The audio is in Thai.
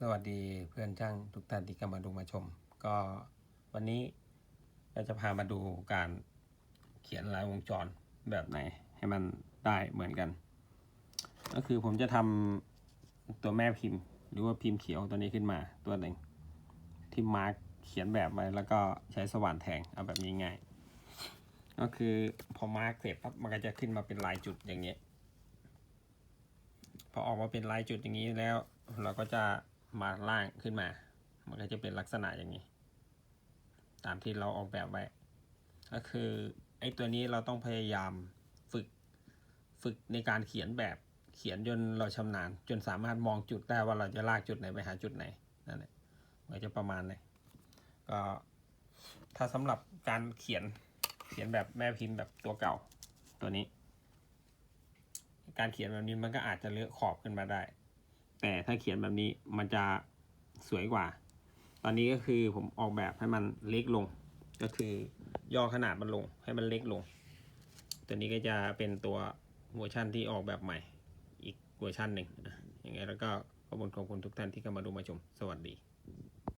สวัสดีเพื่อนช่างทุกท่านที่เข้ามาดูมาชม ก็วันนี้เราจะพามาดูการเขียนลายวงจรแบบไหนให้มันได้เหมือนกัน ก็คือผมจะทำตัวแม่พิมพ์ หรือว่าพิมพ์เขียวตัวนี้ขึ้นมาตัวหนึ่งที่มาร์กเขียนแบบไว้แล้วก็ใช้สว่านแทงเอาแบบนี้ง่าย ก็คือพอมาร์กเสร็จปั๊บมันก็จะขึ้นมาเป็นลายจุดอย่างเงี้ยพอออกมาเป็นลายจุดอย่างนี้แล้ว เราก็จะมาล่างขึ้นมา มันก็จะเป็นลักษณะอย่างนี้ ตามที่เราออกแบบไว้ ก็คือไอ้ตัวนี้เราต้องพยายามฝึกฝึกในการเขียนแบบเขียนจนเราชำนาญ จนสามารถมองจุดได้ว่าเราจะลากจุดไหนไปหาจุดไหนนั่นแหละมันจะประมาณนี้ก็ถ้าสำหรับการเขียนเขียนแบบแม่พิมพ์แบบตัวเก่าตัวนี้ การเขียนแบบนี้มันก็อาจจะเลอะขอบขึ้นมาได้ แต่ถ้าเขียนแบบนี้มันจะสวยกว่า ตอนนี้ก็คือผมออกแบบให้มันเล็กลง ก็คือย่อขนาดมันลงให้มันเล็กลง ตัวนี้ก็จะเป็นตัวเวอร์ชั่นที่ออกแบบใหม่ อีกเวอร์ชั่นหนึ่งอะยังไงแล้วก็ขอบคุณขอบคุณทุกท่านที่เข้ามาดูมาชม สวัสดี